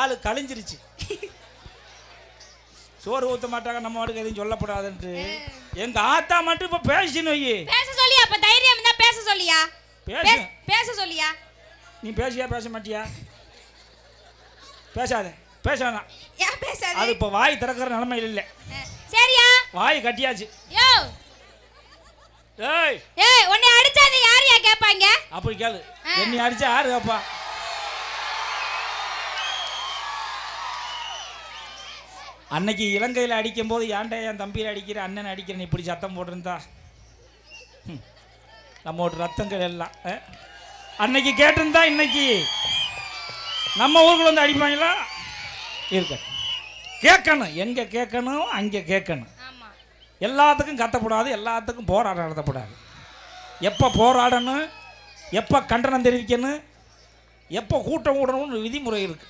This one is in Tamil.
ஆளு கழிஞ்சிருச்சு. சோறு ஊத்த மாட்டாங்க நம்ம வாட்டுக்கு எதுவும் சொல்லப்படாதுன்ட்டு. எங்க ஆத்தா மட்டும் இப்ப பேசின்னு வை பேச சொல்லியா அப்ப தைரியம் இருந்தா பேச சொல்லியா? பேசு. சொல்லியா? நீ பேசியா பேச மாட்டியா? பேசாத பேசாதான் ஏன் பேசாத? அது இப்ப வாய் திறக்கிற நிலைமையில் இல்லை. சரியா? வாய் கட்டியாச்சு. யோ. ஏய். ஏய் உன்னை அடிச்சாத யாரையா கேட்பாங்க அப்படி கேளு. என்னை அடிச்சா யாரு கேப்பா? அன்னைக்கு இலங்கையில் அடிக்கும்போது ஏன்டா என் தம்பியில் அடிக்கிற அண்ணன் அடிக்கிற நீ இப்படி சத்தம் போட்டிருந்தா? ஹம். நம்ம ஒரு ரத்தங்கள் எல்லாம்? அன்னைக்கு கேட்டிருந்தா இன்னைக்கு நம்ம ஊருக்குள்ள வந்து அடிப்பாங்களா? இருக்க கேட்கணும். எங்கே கேட்கணும்? அங்கே கேட்கணும். எல்லாத்துக்கும் கத்தக்கூடாது எல்லாத்துக்கும் போராட்டம் நடத்தக்கூடாது எப்போ போராடணும்? எப்போ கண்டனம் தெரிவிக்கணும்? எப்போ கூட்டம் கூடணும்னு விதிமுறை இருக்குது